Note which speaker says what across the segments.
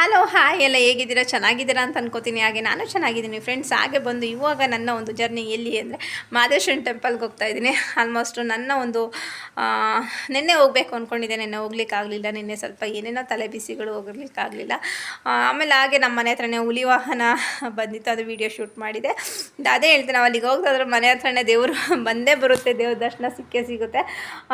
Speaker 1: Hello hi ಎಲ್ಲ ಹೇಗಿದ್ದೀರಾ? ಚೆನ್ನಾಗಿದ್ದೀರಾ ಅಂತ ಅನ್ಕೋತೀನಿ. ಹಾಗೆ ನಾನು ಚೆನ್ನಾಗಿದ್ದೀನಿ ಫ್ರೆಂಡ್ಸ್ ಹಾಗೆ ಬಂದು ಇವಾಗ ನನ್ನ ಒಂದು ಜರ್ನಿ ಎಲ್ಲಿ ಅಂದರೆ ಮಾದೇಶ್ವರನ ಟೆಂಪಲ್ಗೆ ಹೋಗ್ತಾ ಇದ್ದೀನಿ. ಆಲ್ಮೋಸ್ಟು ನನ್ನ ಒಂದು ನಿನ್ನೆ ಹೋಗಬೇಕು ಅಂದ್ಕೊಂಡಿದ್ದೆ ನಿನ್ನೆ ಹೋಗ್ಲಿಕ್ಕಾಗಲಿಲ್ಲ ನಿನ್ನೆ ಸ್ವಲ್ಪ ಏನೇನೋ ತಲೆ ಬಿಸಿಗಳು ಹೋಗ್ಲಿಕ್ಕಾಗಲಿಲ್ಲ ಆಮೇಲೆ ಹಾಗೆ ನಮ್ಮ ಮನೆ ಹತ್ರನೇ ಹುಲಿ ವಾಹನ ಬಂದಿತ್ತು. ಅದು ವೀಡಿಯೋ ಶೂಟ್ ಮಾಡಿದೆ. ಅದೇ ಹೇಳ್ತೀನಿ, ನಾವು ಅಲ್ಲಿಗೆ ಹೋಗ್ತಾದ್ರೆ ಮನೆ ಹತ್ರನೇ ದೇವರು ಬಂದೇ ಬರುತ್ತೆ. ದೇವ್ರ ದರ್ಶನ ಸಿಕ್ಕೇ ಸಿಗುತ್ತೆ.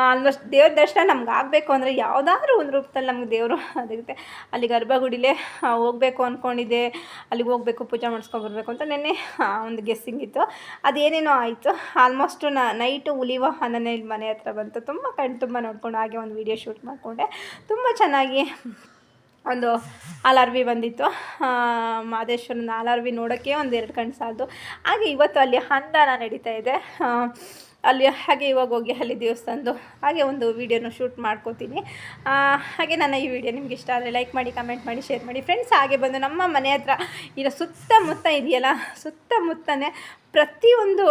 Speaker 1: ಆಲ್ಮೋಸ್ಟ್ ದೇವ್ರ ದರ್ಶನ ನಮ್ಗೆ ಆಗಬೇಕು ಅಂದರೆ ಯಾವುದಾದ್ರೂ ಒಂದು ರೂಪದಲ್ಲಿ ನಮ್ಗೆ ದೇವರು ಅದಕ್ಕೆ ಅಲ್ಲಿ ಗರ್ಭಗುಡಿಲೇ ಹೋಗಬೇಕು ಅಂದ್ಕೊಂಡಿದ್ದೆ ಅಲ್ಲಿಗೆ ಹೋಗಬೇಕು ಪೂಜೆ ಮಾಡಿಸ್ಕೊಂಬರ್ಬೇಕು ಅಂತ ನೆನ್ನೆ ಒಂದು ಗೆಸ್ಸಿಂಗ್ ಇತ್ತು. ಅದೇನೇನೋ ಆಯಿತು. ಆಲ್ಮೋಸ್ಟು ನೈಟು ಉಲಿವ ವಾಹನನೇ ಇಲ್ಲಿ ಮನೆ ಹತ್ರ ಬಂತು. ತುಂಬ ಕಣ್ಣು ತುಂಬ ನೋಡಿಕೊಂಡು ಹಾಗೆ ಒಂದು ವೀಡಿಯೋ ಶೂಟ್ ಮಾಡಿಕೊಂಡೆ. ತುಂಬ ಚೆನ್ನಾಗಿ ಒಂದು ಆಲಾರ್ವಿ ಬಂದಿತ್ತು. ಆ, ಮಾದೇಶ್ವರನ ಆಲಾರ್ವಿ ನೋಡೋಕ್ಕೆ ಒಂದು ಎರಡು ಕಣ್ಣು ಸಾಲದು. ಹಾಗೆ ಇವತ್ತು ಅಲ್ಲಿ ಹಂದಾನ ನಡೀತಾ ಇದೆ. ಅಲ್ಲಿ ಹಾಗೆ ಇವಾಗ ಹೋಗಿ ಅಲ್ಲಿ ದೇವಸ್ಥಾನದ್ದು ಹಾಗೆ ಒಂದು ವೀಡಿಯೋನ ಶೂಟ್ ಮಾಡ್ಕೋತೀನಿ. ಹಾಗೆ ನನ್ನ ಈ ವಿಡಿಯೋ ನಿಮ್ಗೆ ಇಷ್ಟ ಆದರೆ ಲೈಕ್ ಮಾಡಿ ಕಮೆಂಟ್ ಮಾಡಿ ಶೇರ್ ಮಾಡಿ. ಫ್ರೆಂಡ್ಸ್ ಹಾಗೆ ಬಂದು ನಮ್ಮ ಮನೆ ಹತ್ರ ಇರೋ ಸುತ್ತಮುತ್ತ ಇದೆಯಲ್ಲ, ಸುತ್ತಮುತ್ತನೇ ಪ್ರತಿಯೊಂದು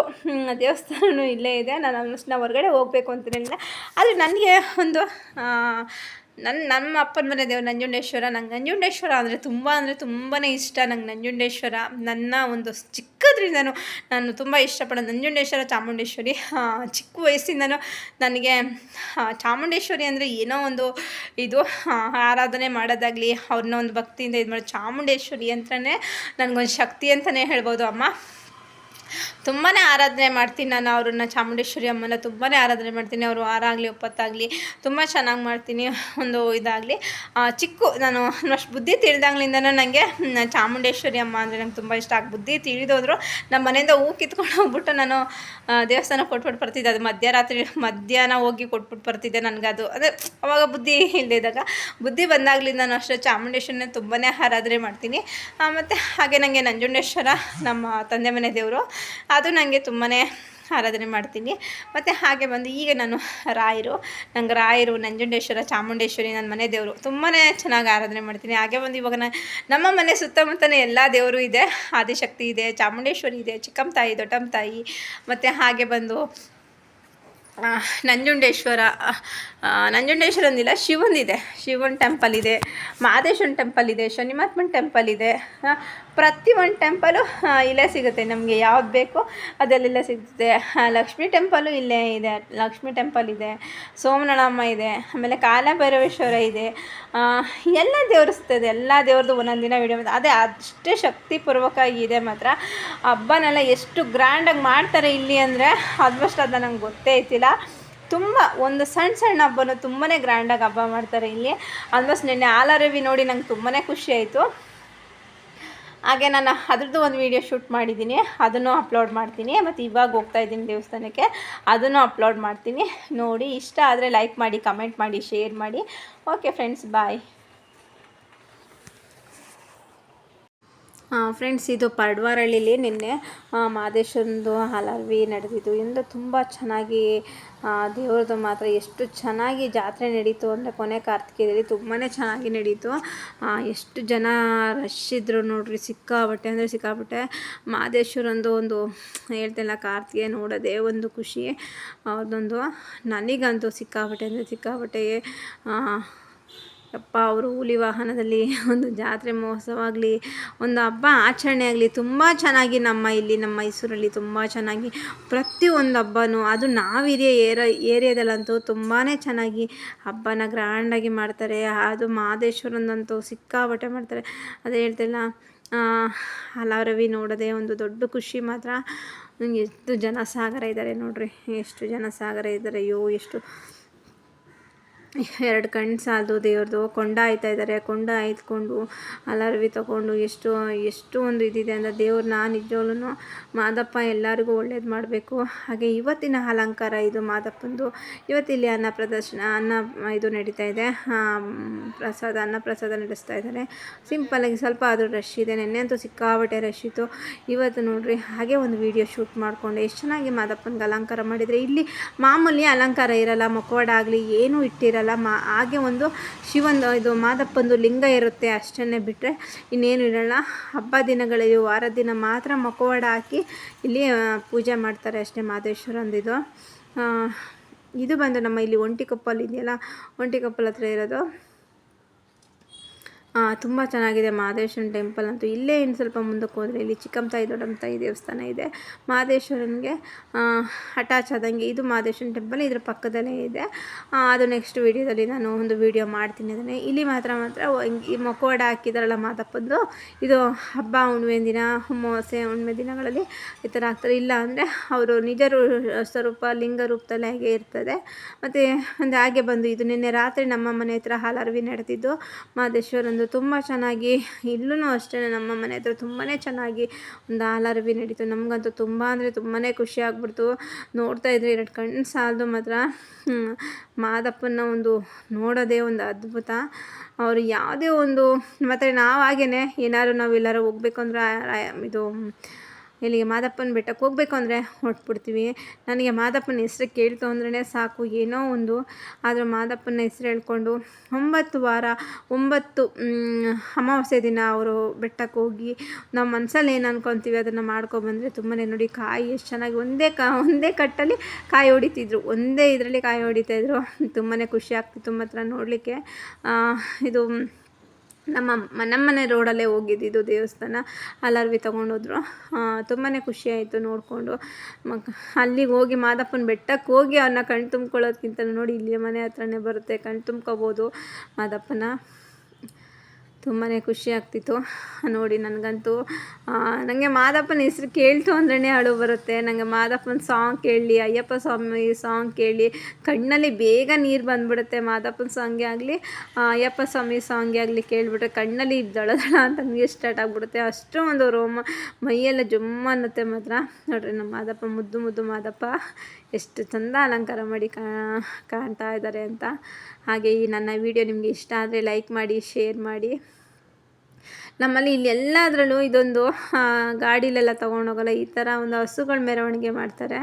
Speaker 1: ದೇವಸ್ಥಾನವೂ ಇಲ್ಲೇ ಇದೆ. ನಾನು ಆಲ್ಮೋಸ್ಟ್ ನಾವು ಹೊರಗಡೆ ಹೋಗಬೇಕು ಹೇಳಿದೆ ಆದರೆ ನನಗೆ ಒಂದು ನನ್ನ ನಮ್ಮ ಅಪ್ಪನ ಮನೆ ದೇವ್ರು ನಂಜುಂಡೇಶ್ವರ. ನಂಗೆ ನಂಜುಂಡೇಶ್ವರ ಅಂದರೆ ತುಂಬ ಅಂದರೆ ತುಂಬಾ ಇಷ್ಟ. ನಂಗೆ ನಂಜುಂಡೇಶ್ವರ ನನ್ನ ಒಂದು ಚಿಕ್ಕದ್ರಿಂದನೂ ನಾನು ತುಂಬ ಇಷ್ಟಪಡೋ ನಂಜುಂಡೇಶ್ವರ, ಚಾಮುಂಡೇಶ್ವರಿ. ಚಿಕ್ಕ ವಯಸ್ಸಿಂದನೂ ನನಗೆ ಚಾಮುಂಡೇಶ್ವರಿ ಅಂದರೆ ಏನೋ ಒಂದು ಇದು ಆರಾಧನೆ ಮಾಡೋದಾಗಲಿ ಅವ್ರನ್ನ ಒಂದು ಭಕ್ತಿಯಿಂದ ಇದು ಮಾಡೋದು ಚಾಮುಂಡೇಶ್ವರಿ ಅಂತಲೇ ನನಗೊಂದು ಶಕ್ತಿ ಅಂತಲೇ ಹೇಳ್ಬೋದು ಅಮ್ಮ. ತುಂಬಾ ಆರಾಧನೆ ಮಾಡ್ತೀನಿ ನಾನು ಅವ್ರನ್ನ, ಚಾಮುಂಡೇಶ್ವರಿ ಅಮ್ಮನ ತುಂಬಾ ಆರಾಧನೆ ಮಾಡ್ತೀನಿ. ಅವರು ಆರಾಗಲಿ, ಒಪ್ಪತ್ತಾಗಲಿ, ತುಂಬ ಚೆನ್ನಾಗಿ ಮಾಡ್ತೀನಿ ಒಂದು ಇದಾಗಲಿ. ಚಿಕ್ಕು, ನಾನು ಅಷ್ಟು ಬುದ್ಧಿ ತಿಳಿದಾಗ್ಲಿಂದನೂ ನನಗೆ ಚಾಮುಂಡೇಶ್ವರಿ ಅಮ್ಮ ಅಂದರೆ ನಂಗೆ ತುಂಬ ಇಷ್ಟ. ಆಗಿ ಬುದ್ಧಿ ತಿಳಿದೋದ್ರು ನಮ್ಮ ಮನೆಯಿಂದ ಹೂ ಕಿತ್ಕೊಂಡು ಹೋಗ್ಬಿಟ್ಟು ನಾನು ದೇವಸ್ಥಾನ ಕೊಟ್ಬಿಟ್ಟು ಬರ್ತಿದ್ದೆ. ಅದು ಮಧ್ಯರಾತ್ರಿ, ಮಧ್ಯಾಹ್ನ ಹೋಗಿ ಕೊಟ್ಬಿಟ್ಟು ಬರ್ತಿದ್ದೆ ನನಗೆ ಅದು. ಅದೇ ಅವಾಗ ಬುದ್ಧಿ ಇಲ್ಲದೆ ಇದ್ದಾಗ. ಬುದ್ಧಿ ಬಂದಾಗ್ಲಿಂದ ನಾನು ಅಷ್ಟೇ ಚಾಮುಂಡೇಶ್ವರನ ತುಂಬಾ ಆರಾಧನೆ ಮಾಡ್ತೀನಿ. ಮತ್ತು ಹಾಗೆ ನನಗೆ ನಂಜುಂಡೇಶ್ವರ ನಮ್ಮ ತಂದೆ ಮನೆ ದೇವರು. ಅದು ನನಗೆ ತುಂಬಾ ಆರಾಧನೆ ಮಾಡ್ತೀನಿ. ಮತ್ತು ಹಾಗೆ ಬಂದು ಈಗ ನಾನು ರಾಯರು, ನಂಗೆ ರಾಯರು, ನಂಜುಂಡೇಶ್ವರ, ಚಾಮುಂಡೇಶ್ವರಿ ನನ್ನ ಮನೆ ದೇವರು ತುಂಬಾ ಚೆನ್ನಾಗಿ ಆರಾಧನೆ ಮಾಡ್ತೀನಿ. ಹಾಗೆ ಬಂದು ಇವಾಗ ನಮ್ಮ ಮನೆ ಸುತ್ತಮುತ್ತನೇ ಎಲ್ಲ ದೇವರು ಇದೆ. ಆದಿಶಕ್ತಿ ಇದೆ, ಚಾಮುಂಡೇಶ್ವರಿ ಇದೆ ಚಿಕ್ಕಮ್ಮ ತಾಯಿ ದೊಡ್ಡಮ್ಮ ತಾಯಿ ಮತ್ತು ಹಾಗೆ ಬಂದು ನಂಜುಂಡೇಶ್ವರ ನಂಜುಂಡೇಶ್ವರ ಅಂದಿಲ್ಲ ಶಿವನಿದೆ. ಶಿವನ್ ಟೆಂಪಲ್ ಇದೆ ಮಹದೇಶ್ವರನ ಟೆಂಪಲ್ ಇದೆ ಶನಿಮಹಾತ್ಮನ ಟೆಂಪಲ್ ಇದೆ ಪ್ರತಿ ಒಂದು ಟೆಂಪಲು ಇಲ್ಲೇ ಸಿಗುತ್ತೆ. ನಮಗೆ ಯಾವ್ದು ಬೇಕೋ ಅದಲ್ಲೆಲ್ಲ ಸಿಗುತ್ತೆ. ಲಕ್ಷ್ಮೀ ಟೆಂಪಲು ಇಲ್ಲೇ ಇದೆ. ಲಕ್ಷ್ಮೀ ಟೆಂಪಲ್ ಇದೆ. ಸೋಮನಳಮ್ಮ ಇದೆ. ಆಮೇಲೆ ಕಾಲಭೈರವೇಶ್ವರ ಇದೆ. ಎಲ್ಲ ದೇವರಿಸ್ತದೆ ಎಲ್ಲ ದೇವ್ರದ್ದು ಒಂದೊಂದು ದಿನ ವಿಡಿಯೋ ಅದೇ ಅಷ್ಟೇ ಶಕ್ತಿಪೂರ್ವಕವಾಗಿ ಇದೆ ಮಾತ್ರ. ಹಬ್ಬನೆಲ್ಲ ಎಷ್ಟು ಗ್ರ್ಯಾಂಡಾಗಿ ಮಾಡ್ತಾರೆ ಇಲ್ಲಿ ಅಂದರೆ ಆಲ್ಮೋಸ್ಟ್ ಅದು ನಂಗೆ ಗೊತ್ತೇ ಐತಿಲ್ಲ ತುಂಬ ಒಂದು ಸಣ್ಣ ಸಣ್ಣ ಹಬ್ಬನೂ ತುಂಬಾ ಗ್ರ್ಯಾಂಡಾಗಿ ಹಬ್ಬ ಮಾಡ್ತಾರೆ ಇಲ್ಲಿ. ಆಲ್ಮೋಸ್ಟ್ ನಿನ್ನೆ ಆಲರವಿ ನೋಡಿ ನಂಗೆ ತುಂಬಾ ಖುಷಿ ಆಯಿತು. ಹಾಗೆ ನಾನು ಅದ್ರದ್ದು ಒಂದು ವೀಡಿಯೋ ಶೂಟ್ ಮಾಡಿದ್ದೀನಿ ಅದನ್ನು ಅಪ್ಲೋಡ್ ಮಾಡ್ತೀನಿ. ಮತ್ತು ಇವಾಗ ಹೋಗ್ತಾ ಇದ್ದೀನಿ ದೇವಸ್ಥಾನಕ್ಕೆ. ಅದನ್ನು ಅಪ್ಲೋಡ್ ಮಾಡ್ತೀನಿ. ನೋಡಿ, ಇಷ್ಟ ಆದರೆ ಲೈಕ್ ಮಾಡಿ ಕಮೆಂಟ್ ಮಾಡಿ ಶೇರ್ ಮಾಡಿ. ಓಕೆ ಫ್ರೆಂಡ್ಸ್ ಬಾಯ್ ಫ್ರೆಂಡ್ಸ್ ಇದು ಪಡ್ವಾರಳ್ಳಿಲಿ ನಿನ್ನೆ ಮಾದೇಶ್ವರಂದು ಹಲವಿ ಹಲರ್ವಿ ನಡೆದಿದ್ದು. ಇಂದ ತುಂಬ ಚೆನ್ನಾಗಿ ದೇವ್ರದ್ದು ಮಾತ್ರ ಎಷ್ಟು ಚೆನ್ನಾಗಿ ಜಾತ್ರೆ ನಡೀತು ಅಂದರೆ ಕೊನೆ ಕಾರ್ತಿಕದಲ್ಲಿ ತುಂಬಾ ಚೆನ್ನಾಗಿ ನಡೀತು. ಎಷ್ಟು ಜನ ರಶ್ ಇದ್ರು ನೋಡ್ರಿ ಸಿಕ್ಕಾಬಟ್ಟೆ ಅಂದರೆ ಸಿಕ್ಕಾಬಟ್ಟೆ ಮಾದೇಶ್ವರಂದು ಒಂದು ಹೇಳ್ತಿಲ್ಲ ಕಾರ್ತಿಗೆ ನೋಡೋದೇ ಒಂದು ಖುಷಿ. ಅವ್ರದ್ದೊಂದು ನನಗಂತೂ ಸಿಕ್ಕಾಬಟ್ಟೆ ಅಂದರೆ ಸಿಕ್ಕಾಬಟ್ಟೆ ಯಪ್ಪ, ಅವರು ಹುಲಿ ವಾಹನದಲ್ಲಿ ಒಂದು ಜಾತ್ರೆ ಮಹೋತ್ಸವ ಆಗಲಿ, ಒಂದು ಹಬ್ಬ ಆಚರಣೆ ಆಗಲಿ ತುಂಬ ಚೆನ್ನಾಗಿ ನಮ್ಮ ಇಲ್ಲಿ, ನಮ್ಮ ಮೈಸೂರಲ್ಲಿ ತುಂಬ ಚೆನ್ನಾಗಿ ಪ್ರತಿಯೊಂದು ಹಬ್ಬನೂ, ಅದು ನಾವಿರಿಯ ಏರ, ಏರಿಯಾದಲ್ಲಂತೂ ತುಂಬಾ ಚೆನ್ನಾಗಿ ಹಬ್ಬನ ಗ್ರ್ಯಾಂಡಾಗಿ ಮಾಡ್ತಾರೆ. ಅದು ಮಹದೇಶ್ವರಂದಂತೂ ಸಿಕ್ಕಾಪಟ್ಟೆ ಮಾಡ್ತಾರೆ. ಅದೇ ಹೇಳ್ತಿಲ್ಲ ಹಲಾರವಿ ನೋಡೋದೇ ಒಂದು ದೊಡ್ಡ ಖುಷಿ ಮಾತ್ರ. ನಂಗೆ ಎಷ್ಟು ಜನ ಸಾಗರ ಇದ್ದಾರೆ ನೋಡ್ರಿ, ಎಷ್ಟು ಜನ ಸಾಗರ ಇದ್ದಾರೆ ಅಯ್ಯೋ, ಎಷ್ಟು ಎರಡು ಕಣ್ಣು ಸಾಲದು ದೇವ್ರದ್ದು ಕೊಂಡ ಆಯ್ತಾ ಇದ್ದಾರೆ. ಕೊಂಡ ಆಯ್ತ್ಕೊಂಡು ಅಲರ್ವಿ ತಗೊಂಡು ಎಷ್ಟು ಎಷ್ಟು ಒಂದು ಇದಿದೆ ಅಂದರೆ ದೇವ್ರನ್ನ ನಿಜವಾಗ್ಲೂ ಮಾದಪ್ಪ ಎಲ್ಲರಿಗೂ ಒಳ್ಳೇದು ಮಾಡಬೇಕು. ಹಾಗೆ ಇವತ್ತಿನ ಅಲಂಕಾರ ಇದು ಮಾದಪ್ಪಂದು. ಇವತ್ತಿಲ್ಲಿ ಅನ್ನ ಪ್ರದರ್ಶನ, ಅನ್ನ ಇದು ನಡೀತಾ ಇದೆ. ಪ್ರಸಾದ, ಅನ್ನ ಪ್ರಸಾದ ನಡೆಸ್ತಾ ಇದ್ದಾರೆ. ಸಿಂಪಲ್ಲಾಗಿ ಸ್ವಲ್ಪ ಆದರೂ ರಶ್ ಇದೆ. ನೆನ್ನೆ ಅಂತೂ ಸಿಕ್ಕಾಬಟ್ಟೆ ರಶ್ ಇತ್ತು. ಇವತ್ತು ನೋಡಿರಿ, ಹಾಗೆ ಒಂದು ವಿಡಿಯೋ ಶೂಟ್ ಮಾಡಿಕೊಂಡೆ. ಎಷ್ಟು ಚೆನ್ನಾಗಿ ಮಾದಪ್ಪನಿಗೆ ಅಲಂಕಾರ ಮಾಡಿದರೆ. ಇಲ್ಲಿ ಮಾಮೂಲಿ ಅಲಂಕಾರ ಇರಲ್ಲ ಮುಖವಾಡ ಆಗಲಿ ಏನೂ ಇಟ್ಟಿರಲ್ಲ. ಮಾ, ಹಾಗೆ ಒಂದು ಶಿವಂದು ಇದು ಮಾದಪ್ಪಂದು ಲಿಂಗ ಇರುತ್ತೆ ಅಷ್ಟನ್ನೇ ಬಿಟ್ಟರೆ ಇನ್ನೇನು ಇರಲ್ಲ. ಹಬ್ಬ ದಿನಗಳಲ್ಲಿ ವಾರ ದಿನ ಮಾತ್ರ ಮಕವಾಡ ಹಾಕಿ ಇಲ್ಲಿ ಪೂಜೆ ಮಾಡ್ತಾರೆ ಅಷ್ಟೇ ಮಾದೇಶ್ವರಂದಿದು. ಇದು ಬಂದು ನಮ್ಮ ಇಲ್ಲಿ ಒಂಟಿಕೊಪ್ಪಲ್ ಇದೆಯಲ್ಲ ಒಂಟಿಕೊಪ್ಪಲ್ ಹತ್ರ ಇರೋದು. ತುಂಬ ಚೆನ್ನಾಗಿದೆ. ಮಹದೇಶ್ವರನ ಟೆಂಪಲ್ ಅಂತೂ ಇಲ್ಲೇ ಇನ್ನು ಸ್ವಲ್ಪ ಮುಂದಕ್ಕೆ ಹೋದರೆ ಇಲ್ಲಿ ಚಿಕ್ಕಮ್ಮ ತಾಯಿ ದೊಡ್ಡಮ್ಮ ತಾಯಿ ದೇವಸ್ಥಾನ ಇದೆ. ಮಹದೇಶ್ವರನಿಗೆ ಅಟ್ಯಾಚ್ ಆದಂಗೆ ಇದು ಮಹದೇಶ್ವರನ ಟೆಂಪಲ್, ಇದ್ರ ಪಕ್ಕದಲ್ಲೇ ಇದೆ. ಅದು ನೆಕ್ಸ್ಟ್ ವೀಡಿಯೋದಲ್ಲಿ ನಾನು ಒಂದು ವೀಡಿಯೋ ಮಾಡ್ತೀನಿ ಅದನ್ನೇ. ಇಲ್ಲಿ ಮಾತ್ರ ಮಾತ್ರ ಈ ಮೊಕೋಡ ಹಾಕಿದಾರಲ್ಲ ಮಾದಪ್ಪಂದು, ಇದು ಹಬ್ಬ, ಹುಣ್ಣಿಮೆ ದಿನ, ಅಮಾವಾಸ್ಯೆ, ಹುಣ್ಣಿಮೆ ದಿನಗಳಲ್ಲಿ ಈ ಥರ ಆಗ್ತಾರೆ ಇಲ್ಲ ಅಂದರೆ ಅವರು ನಿಜ ಸ್ವರೂಪ, ಲಿಂಗ ರೂಪದಲ್ಲಿ ಹಾಗೆ ಇರ್ತದೆ. ಮತ್ತು ಒಂದು ಹಾಗೆ ಬಂದು ಇದು ನಿನ್ನೆ ರಾತ್ರಿ ನಮ್ಮ ಮನೆ ಹತ್ರ ಹಾಲರವಿ ನಡೆದಿದ್ದು ಮಹದೇಶ್ವರಂದು ತುಂಬ ಚೆನ್ನಾಗಿ ಇಲ್ಲೂ ಅಷ್ಟೇ ನಮ್ಮ ಮನೆ ಹತ್ರ ತುಂಬಾ ಚೆನ್ನಾಗಿ ಒಂದು ಹಾಲರವಿ ನಡೀತು. ನಮಗಂತೂ ತುಂಬ ಅಂದರೆ ತುಂಬಾ ಖುಷಿ ಆಗ್ಬಿಡ್ತು. ನೋಡ್ತಾ ಇದ್ರೆ, ಎರಡು ಕಣ್ಣು ಸಾಲದು ಮಾತ್ರ. ಮಾದಪ್ಪನ ಒಂದು ನೋಡೋದೇ ಒಂದು ಅದ್ಭುತ. ಅವರು ಯಾವುದೇ ಒಂದು, ಮತ್ತು ನಾವು ಹಾಗೇ ಏನಾದ್ರು ನಾವು ಎಲ್ಲರೂ ಹೋಗ್ಬೇಕು ಅಂದ್ರೆ ಇದು ಇಲ್ಲಿಗೆ ಮಾದಪ್ಪನ ಬೆಟ್ಟಕ್ಕೆ ಹೋಗಬೇಕು ಅಂದರೆ ಹೊರಟ್ಬಿಡ್ತೀವಿ. ನನಗೆ ಮಾದಪ್ಪನ ಹೆಸರು ಕೇಳ್ತು ಅಂದ್ರೆ ಸಾಕು. ಏನೋ ಒಂದು. ಆದರೂ ಮಾದಪ್ಪನ ಹೆಸರು ಹೇಳ್ಕೊಂಡು ಒಂಬತ್ತು ವಾರ, ಒಂಬತ್ತು ಅಮಾವಾಸ್ಯೆ ದಿನ ಅವರು ಬೆಟ್ಟಕ್ಕೆ ಹೋಗಿ ನಮ್ಮ ಮನಸ್ಸಲ್ಲಿ ಏನು ಅನ್ಕೊತೀವಿ ಅದನ್ನು ಮಾಡ್ಕೊಬಂದರೆ ತುಂಬಾ ನೋಡಿ ಕಾಯಿ ಎಷ್ಟು ಚೆನ್ನಾಗಿ ಒಂದೇ ಕಾ, ಒಂದೇ ಕಟ್ಟಲ್ಲಿ ಕಾಯಿ ಹೊಡಿತಿದ್ರು. ಒಂದೇ ಇದರಲ್ಲಿ ಕಾಯಿ ಹೊಡಿತಾಯಿದ್ರು ತುಂಬಾ ಖುಷಿ ಆಗ್ತಿತ್ತು ಮಾತ್ರ ನೋಡಲಿಕ್ಕೆ. ಇದು ನಮ್ಮ ನಮ್ಮ ಮನೆ ರೋಡಲ್ಲೇ ಹೋಗಿದ್ದಿದ್ದು ದೇವಸ್ಥಾನ. ಅಲ್ಲರ್ವಿ ತೊಗೊಂಡೋದ್ರು. ತುಂಬಾ ಖುಷಿಯಾಯಿತು ನೋಡಿಕೊಂಡು. ಮಕ್ ಅಲ್ಲಿಗೆ ಹೋಗಿ ಮಾದಪ್ಪನ ಬೆಟ್ಟಕ್ಕೆ ಹೋಗಿ ಅವನ್ನ ಕಣ್ ತುಂಬ್ಕೊಳ್ಳೋದ್ಕಿಂತ ನೋಡಿ ಇಲ್ಲಿ ಮನೆ ಹತ್ರನೇ ಬರುತ್ತೆ. ಕಣ್ಣು ತುಂಬ್ಕೋಬೋದು ಮಾದಪ್ಪನ. ತುಂಬಾ ಖುಷಿ ಆಗ್ತಿತ್ತು. ನೋಡಿ, ನನಗಂತೂ ನನಗೆ ಮಾದಪ್ಪನ ಹೆಸರು ಕೇಳ್ತು ಅಂದ್ರೇ ಅಳು ಬರುತ್ತೆ. ನನಗೆ ಮಾದಪ್ಪನ ಸಾಂಗ್ ಕೇಳಿ, ಅಯ್ಯಪ್ಪ ಸ್ವಾಮಿ ಸಾಂಗ್ ಕೇಳಿ, ಕಣ್ಣಲ್ಲಿ ಬೇಗ ನೀರು ಬಂದ್ಬಿಡುತ್ತೆ ಮಾದಪ್ಪನ ಸಾಂಗೇ ಆಗಲಿ ಅಯ್ಯಪ್ಪ ಸ್ವಾಮಿ ಸಾಂಗೇ ಆಗಲಿ ಕೇಳಿಬಿಟ್ರೆ ಕಣ್ಣಲ್ಲಿ ದಳ ಅಂತ ನೀರು ಸ್ಟಾರ್ಟ್ ಆಗಿಬಿಡುತ್ತೆ. ಅಷ್ಟು ಒಂದು ರೋಮ, ಮೈಯೆಲ್ಲ ಜುಮ್ಮ ಅನ್ನತ್ತೆ ಮಾತ್ರ. ನೋಡ್ರಿ, ನಮ್ಮ ಮಾದಪ್ಪ ಮುದ್ದು ಮುದ್ದು ಮಾದಪ್ಪ. ಎಷ್ಟು ಚಂದ ಅಲಂಕಾರ ಮಾಡಿ ಕಾಣ್ತಾ ಇದ್ದಾರೆ ಅಂತ. ಹಾಗೆ ಈ ನನ್ನ ವಿಡಿಯೋ ನಿಮಗೆ ಇಷ್ಟ ಆದರೆ ಲೈಕ್ ಮಾಡಿ ಶೇರ್ ಮಾಡಿ. ನಮ್ಮಲ್ಲಿ ಇಲ್ಲಿ ಎಲ್ಲದರಲ್ಲೂ ಇದೊಂದು ಗಾಡಿಲೆಲ್ಲ ತೊಗೊಂಡೋಗಲ್ಲ ಈ ಥರ ಒಂದು ಹಸುಗಳ ಮೆರವಣಿಗೆ ಮಾಡ್ತಾರೆ.